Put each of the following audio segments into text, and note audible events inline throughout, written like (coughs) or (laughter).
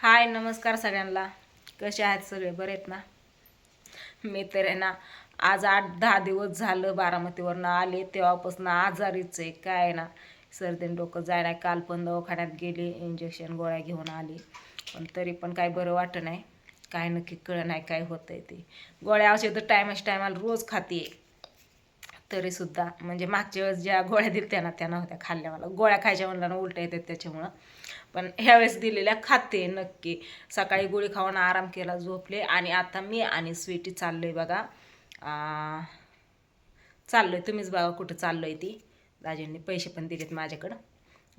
हाय नमस्कार सगळ्यांना. कसे आहेत सगळे? बरे आहेत ना? मी तर आहे ना आज आठ दहा दिवस झालं बारामतीवरनं आले. तेव्हापासून आजारीच आहे काय आहे ना? सर्दीन डोकं जाय नाही काल पण दवाखान्यात गेले इंजेक्शन गोळ्या घेऊन आली. पण तरी पण काय बरं वाटत नाही. काय नक्की कळ नाही काय होतं आहे ते. गोळ्या औषधं टायमाच टायमाला रोज खाते तरीसुद्धा म्हणजे मागच्या वेळेस ज्या गोळ्या दिल्या त्यांना त्यांना होत्या खाल्ल्या मला. गोळ्या खायच्या म्हणलं ना उलट्या येतात त्याच्यामुळं. पण ह्यावेळेस दिलेल्या खाते नक्की. सकाळी गोळी खाऊन आराम केला झोपले. आणि आता मी आणि स्वीटी आहे बघा. चाललो आहे तुम्हीच बघा कुठं चाललोय ती. दाजींनी पैसे पण दिलेत माझ्याकडं.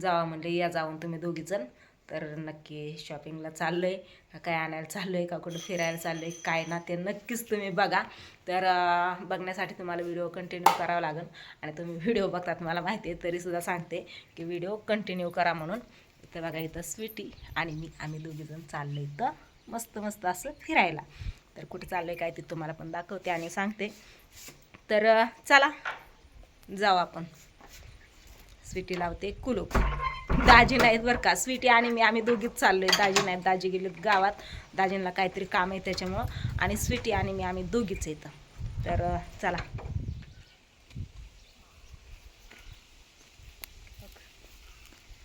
जावा म्हणले या जाऊन तुम्ही दोघीजण. तर नक्की शॉपिंगला चाललो आहे का काय आणायला चाललो आहे का कुठं फिरायला चाललोय काय ना ते नक्कीच तुम्ही बघा. तर बघण्यासाठी तुम्हाला व्हिडिओ कंटिन्यू करावा लागेल. आणि तुम्ही व्हिडिओ बघतात मला माहिती आहे तरीसुद्धा सांगते की व्हिडिओ कंटिन्यू करा म्हणून. इथं बघा इथं स्वीटी आणि मी आम्ही दोघीजण चाललो इथं मस्त मस्त असं फिरायला. तर कुठं आहे काय ते तुम्हाला पण दाखवते आणि सांगते. तर चला जाऊ आपण. स्वीटी लावते कुलूप. दाजी नाहीत बरं का. स्वीटी आणि मी आम्ही दोघीच चाललोय. दाजी नाहीत दाजी गेलेत गावात. दाजींना काहीतरी काम आहे त्याच्यामुळं. आणि स्वीटी आणि मी आम्ही दोघीच येतं तर चला.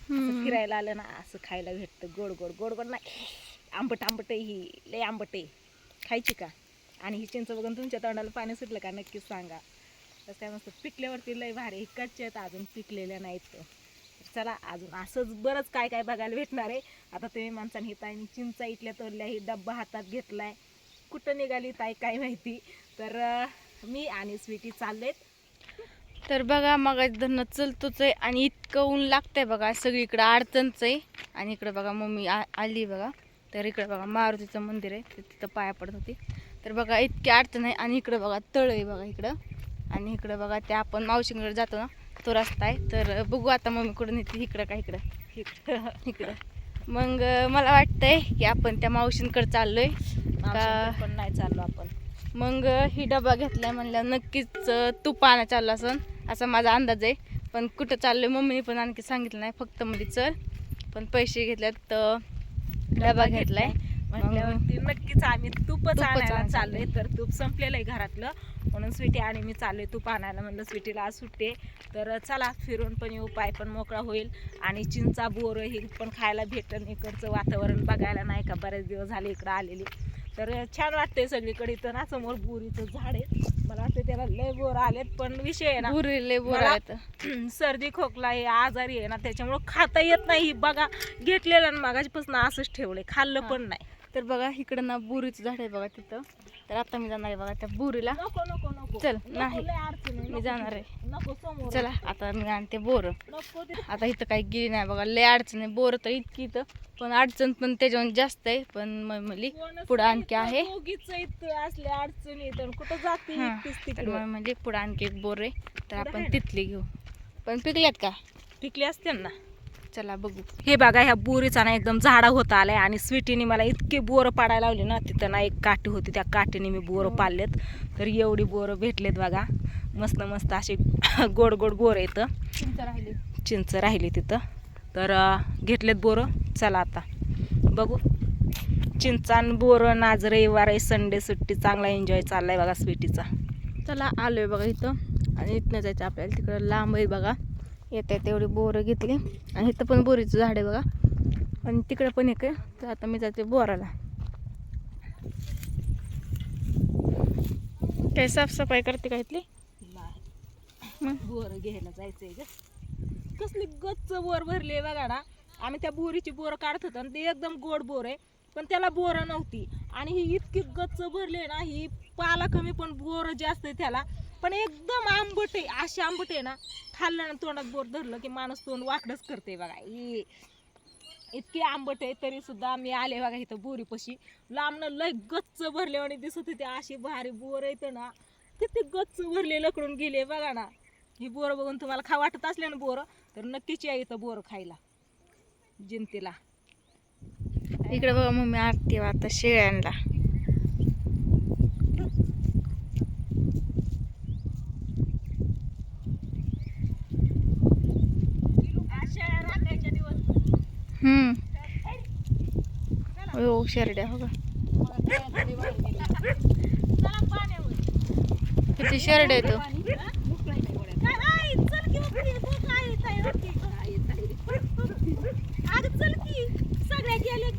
फिरायला आलं ना असं खायला भेटतं. गोड गोड गोड गोड नाही. आंबट आंबट आहे ही. लय आंबट आहे. खायची का? आणि ही चिंच बघून तुमच्या तोंडाला पाणी सुटलं का? नक्कीच सांगा. तसं काय मस्त पिकल्यावरती लय भारी इकडचे आहेत अजून पिकलेल्या नाहीत. तर चला अजून असंच बरंच काय काय बघायला भेटणार आहे. आता तुम्ही माणसाने ही ताईने चिंचा इथल्या तोडल्या ही डब्बा हातात घेतलाय. कुठं निघाली ताई काय माहिती. तर मी आणि स्वीटी चाललेत. तर बघा मग धरणं चलतोच आहे आणि इतकं ऊन लागतंय बघा सगळीकडं अडचणच आहे. आणि इकडं बघा मम्मी आ आली बघा. तर इकडं बघा मारुतीचं मंदिर आहे. तर तिथं पाया पडत होती. तर बघा इतकी अडचण आहे. आणि इकडं बघा तळ आहे बघा इकडं. आणि इकडं बघा ते आपण मावशींकडे जातो ना. तो रस्ता आहे. तर बघू आता मम्मी कुठं नेते. इकडं का इकडं? इकडं इकडं. मग मला वाटतंय की आपण त्या मावशींकडे चाललोय. पण नाही चाललो आपण. मग ही डबा घेतलाय म्हणलं नक्कीच तूप आणा चालला असन असा माझा अंदाज आहे. पण कुठं चाललोय मम्मीने पण आणखी सांगितलं नाही फक्त चल. पण पैसे घेतल्यात तर डबा घेतलाय. म्हटल्यावरती नक्कीच आम्ही तूपच आणायला चाललोय. तर तूप संपलेलं आहे घरातलं. म्हणून स्वीटी आणि मी चाललोय तूप आणायला. म्हणलं स्वीटीला आज सुट्टे तर चला फिरून पण येऊ. पाय पण मोकळा होईल. आणि चिंचा बोर हे पण खायला भेटन. इकडचं वातावरण बघायला नाही का? बरेच दिवस झाले इकडं आलेली. तर छान वाटतंय सगळीकडे इथं. ना समोर बोरीचं झाड आहे. मला वाटतं त्याला लय बोर आलेत पण विषय आहे ना. बुरीले बोर आहेत (clears throat) सर्दी खोकला हे आजारी आहे ना त्याच्यामुळं खाता येत नाही. बघा घेतलेलं ना मागाच्यापासून असंच ठेवलंय. खाल्लं. पण नाही. तर बघा इकडं ना बुरीचं झाड आहे बघा तिथं. तर आता मी जाणार आहे बघा त्या बुरीला. नको नको नको. चल, नाही. मी जाणार. आहे. चला आता मी आणते बोर. आता इथं काही गेली नाही बघा लय अडचण आहे. बोर तर इतकी इथं. पण अडचण पण त्याच्यावर जास्त आहे. पण मग म्हणली पुढं आणखी आहे. म्हणजे पुढं आणखी एक बोर आहे. तर आपण? तिथली घेऊ. पण पिकल्यात का? पिकले असते ना. चला बघू. हे बघा ह्या बोरीचा ना एकदम झाडा होत आलाय आणि स्वीटीने मला इतके बोरं पाडायला लावली ना तिथं ना एक काठी होती त्या काठीने मी बोरं पाडलेत. तर एवढी बोरं भेटलेत बघा. मस्त मस्त अशी (coughs) गोड गोड बोरं येतं चिंच राहिली. चिंच राहिली तिथं. तर घेतलेत बोरं. चला आता. बघू. चिंचान बोरं आज रविवार आहे संडे सुट्टी. चांगला एन्जॉय चाललाय बघा स्वीटीचा. चला आलोय बघा इथं. आणि इथनं जायचं आपल्याला तिकडं लांब आहे बघा. येत आहे तेवढी बोरं घेतली. आणि इथं पण बोरीचं झाड आहे बघा. आणि तिकडं पण एक आहे. तर आता मी जाते बोराला. काय साफसफाई करते का इथली? मग? बोरं घ्यायला जायचंय ग. कसली गच्च बोर भरली बघा ना. आम्ही त्या बोरीची बोरं काढत होतो आणि ते एकदम गोड बोर आहे. पण त्याला बोरं नव्हती. आणि ही इतकी गच्च भरली ना ही पाला कमी पण बोरं जास्त आहे त्याला. पण एकदम आंबट आहे अशी आंबट आहे ना खाल्लं ना तोंडात बोर धरलं की माणूस तोंड वाकडच करते बघा. ए इतकी आंबट आहे तरी सुद्धा मी आले बघा इथं बोरीपाशी. लांबनं लय गच्च भरले आणि दिसत होते अशी भारी बोर येतं ना. किती गच्च भरले लकडून गेले बघा ना. ही बोरं बघून तुम्हाला खा वाटत असले ना बोरं तर नक्कीच या इथं बोरं खायला. जिंतीला. इकडे बघा मम्मी आरती आता शेळ्यांना अशा रात्रीच्या दिवस हम्म चला हो शेरड्या हो का? किती हो.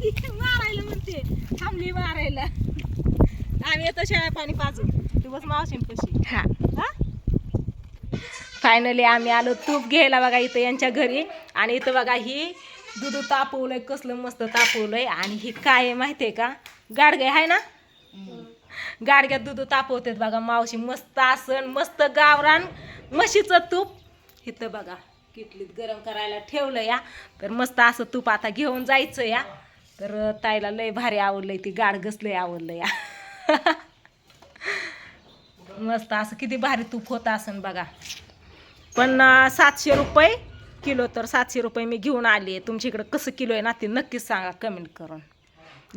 की मारायला म्हणते थांबली मारायला आम्ही येतो शेळ्या पाणी पाजू दिवस मावशीन कशी. हा. फायनली आम्ही आलो तूप घ्यायला बघा इथं यांच्या घरी. आणि इथं बघा ही दूध तापवलंय कसलं मस्त तापवलंय. आणि ही काय आहे माहितीये का? गाडगे आहे ना? गाडग्यात दूध तापवतात बघा मावशी. मस्त आसन मस्त गावरान म्हशीचं तूप. इथं बघा किटलीत गरम करायला ठेवलं या. तर मस्त असं तूप आता घेऊन जायचं या. तर ताईला लय भारी आवडलंय ती. गाडगस लय आवडलं या. मस्त असं किती भारी तूप होतं असन बघा. पण सातशे रुपये किलो तर सातशे रुपये मी घेऊन आली. आहे तुमच्या इकडं कसं किलो आहे ना ते नक्कीच सांगा कमेंट करून.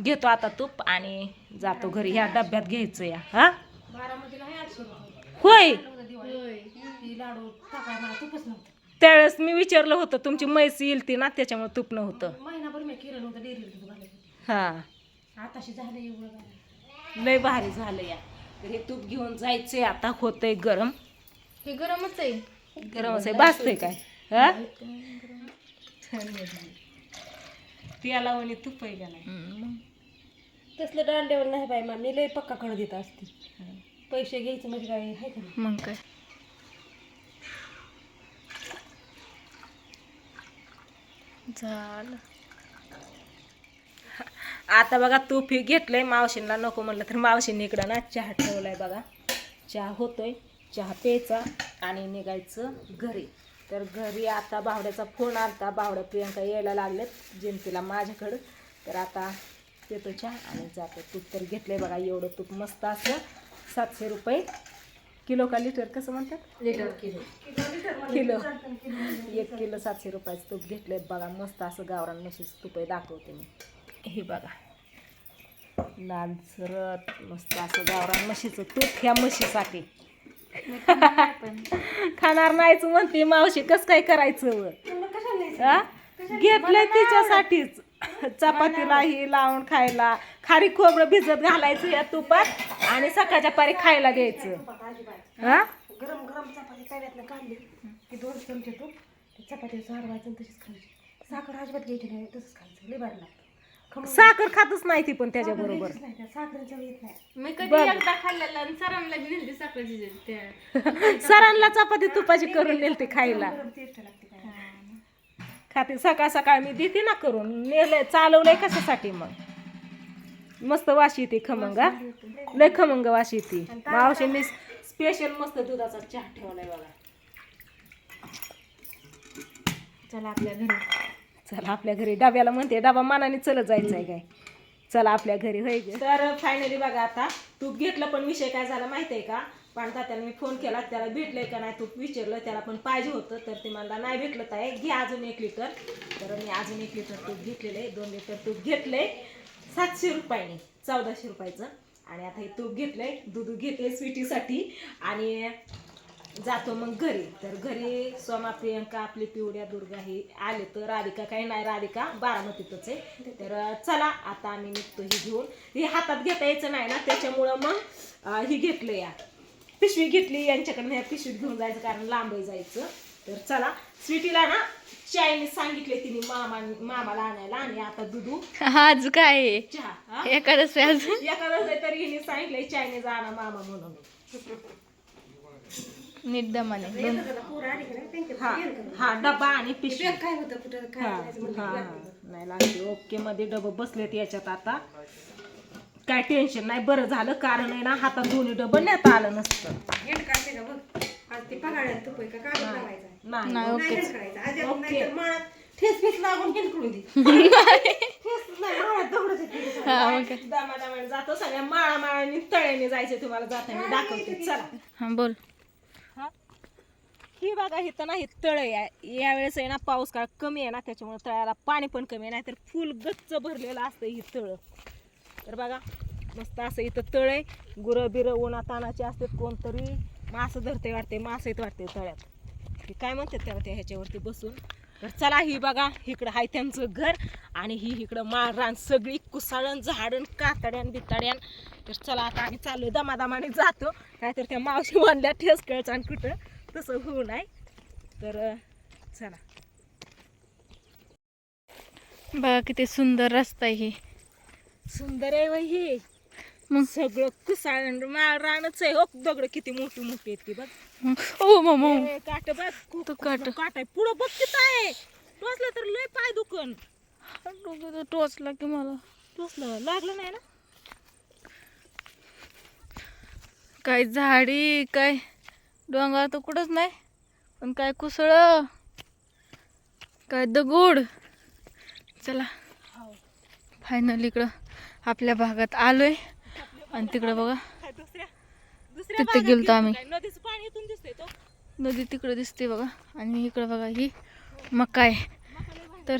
घेतो आता तूप आणि जातो घरी. ह्या डब्यात घ्यायचं या हा? होय. त्यावेळेस मी विचारलं होतं तुमची म्हैस येईल ती ना त्याच्यामुळे तूप नव्हतं. हा. लय भारी झालं या. तर हे तूप घेऊन जायचंय आता होतंय गरम. हे गरमच आहे. गरम असं भाजतंय काय? त्याला म्हणे तूप आहे का नाही? तसलं दांड्यावर नाही बाई मा मी लय पक्का कळ देत असते. पैसे घ्यायचं म्हणजे काय आहे का? मग काय? झालं. आता बघा तूप हे घेतलंय मावशींना नको म्हणलं तर मावशींनी इकडं ना चहा ठेवलाय बघा. चहा होतोय चहा प्यायचा आणि निघायचं घरी. तर घरी आता बावड्याचा फोन आलता. बावड्या प्रियंका यायला लागलेत जिंतीला माझ्याकडं. तर आता येतो चहा आणि जातो. तूप तर घेतलंय बघा एवढं तूप मस्त असं सातशे रुपये. किलो का लिटर? कसं म्हणतात? Litre kilo. किलो. एक किलो सातशे रुपयाचं तूप घेतलंय. बघा मस्त असं गावरान म्हशीचं तूप आहे दाखवते मी. हे बघा. लाल सरत. मस्त असं गावरान म्हशीचं तूप ह्या म्हशीसाठी. खाणार नाहीच म्हणते मावशी कसं काय करायचं? हा? घेतलंय तिच्यासाठीच. चपातीला ही लावून खायला. खारी खोबरं भिजत घालायचं या तुपात आणि सकाळच्या पारी खायला द्यायचं. हा? गरम गरम चपाती तव्यातनं काढली? की दोन चमचे तूप ते चपातीवर हरवायचं आणि तशीच खायची. साखर अजिबात घ्यायची नाही तसंच खायचं. भारी लागतं. साखर खातच नाही ती पण त्याच्या बरोबर घ्यायचीच नाही त्या साखरेचं येत नाही मी कधी बरं. एकदा खाल्लेला आणि सरांना बी नेलती साखरेची त्या (laughs) सरांना चपाती तुपाची करून खायला. टेस्ट लागते काय. खाते. सकाळ सकाळ मी देते ना करून. नेलंय चालवलंय कशासाठी मग? मस्त वाशी येते खमंग? लय खमंग वाशी येते. मावशींनी स्पेशल मस्त दुधाचा चहा ठेवलाय बघा. चला आपल्या घरी. चला आपल्या घरी. डब्याला म्हणते डबा मानाने चलत जायचं आहे काय? चला आपल्या घरी होय तर फायनली बघा आता तूप घेतलं पण विषय काय झाला माहिती आहे का? पण त्याला मी फोन केला त्याला भेटलंय का नाही तूप विचारलं त्याला पण पाहिजे होतं तर ते मला नाही भेटलं ताई घे अजून एक लिटर तर मी अजून एक लिटर तूप घेतलेलं आहे दोन लिटर तूप घेतलंय सातशे रुपयाने चौदाशे रुपयाचं. आणि आता हे तूप घेतलंय दूध घेतलंय स्वीटीसाठी आणि जातो मग घरी. तर घरी सोमा प्रियंका आपली पिवड्या दुर्गा ही आले तर राधिका काही नाही. राधिका बारामतीतच आहे. तर चला आता आम्ही निघतो ही घेऊन. ही हातात घेता यायचं नाही ना त्याच्यामुळं मग ही घेतलं या. पिशवी घेतली यांच्याकडनं ह्या पिशवीत घेऊन जायचं कारण लांब जायचं. तर चला स्वीटीला ना चायनीज सांगितले तिने मामा मामाला आणायला आणि आता दुधू. आज काय? चहा हा? एकादश आहे आज एखादं तरी हिने सांगितलंय चायनीज आणा मामा म्हणून. नीट दमाने. हा हा डबा आणि पिशवी. काय होतं कुठं काय हा, हा, हा. नाही ओके मध्ये डबं बसलेत याच्यात आता. काय टेन्शन नाही. बरं झालं. कारण आहे ना हातात दोन्ही डबं नेता आलं नसतं. नाही. नाही. ओके. ठेस लागून दे. (laughs) जातो. सगळ्या माळा माळाने तळ्याने जायचं तुम्हाला जाताना. दाखवते. चला. हा बोल. ही बघा इथं ना ही तळ आहे. यावेळेस आहे ना पाऊस काळ कमी आहे ना त्याच्यामुळे तळ्याला पाणी पण कमी आहे नाहीतर फुल गच्च भरलेलं असतं ही तळ. तर बघा मस्त असं इथं तळ आहे. गुरं बिरं उन्हा तानाचे असते कोणतरी. मासं धरते वाटते मासं येत वाटते तळ्यात. ते काय म्हणतात त्याला त्या ह्याच्यावरती बसून? तर चला ही बघा इकडं आहे त्यांचं घर आणि ही इकडं माळरान सगळी कुसाळण झाडण कातड्यान बिताड्यान. तर चला आता आम्ही चालू दमादमाने जातो. नाहीतर त्या मावशी म्हणल्या ठेस कळचान कुठं? तसं होऊ नाही. तर चला. बघा किती सुंदर रस्ता आहे हे. सुंदर आहे ही मग? सगळं कुसाळण माळरानच आहे हो. दगड किती मोठी मोठी आहेत ती बघ. ओ मामा. ए, काट बघ. खूप काट. काट आहे. पुढं बघ किती आहे. टोचलं तर लय पाय दुखन. टोचला की मला. टोचलं. लागलं नाही ना? काय झाडी काय? डोंगर तर कुठंच नाही. पण काय कुसळ. काय दगुड चला. फायनल इकडं आपल्या भागात आलोय. आणि तिकडं बघा. तिथे गेलो आम्ही. नदीचं पाणी नदी तिकडं दिसते बघा. आणि इकडं बघा ही मका आहे. तर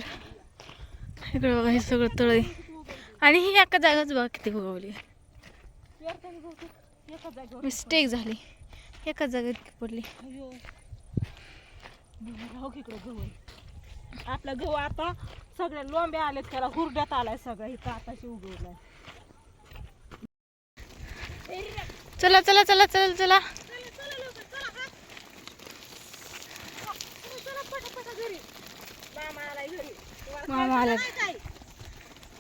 इकडं बघा हे सगळं तळ. आहे आणि ही एका जागाच बघा किती उगवली मिस्टेक झाली. एका जागेत पडली? अयो. राहू इकडं गहू. आपला गहू आता सगळ्या लोंब्या आलेत त्याला हुरड्यात आलाय सगळं इथं आताशी उगवलाय. चला चला चला चला चला. मामा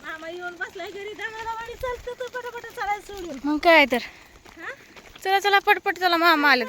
मामा येऊन बसलाय घरी दमादमाने चालतं तर पटापट चालायला सोडून. मग काय तर. हा? चला चला पटपट चला मामा आले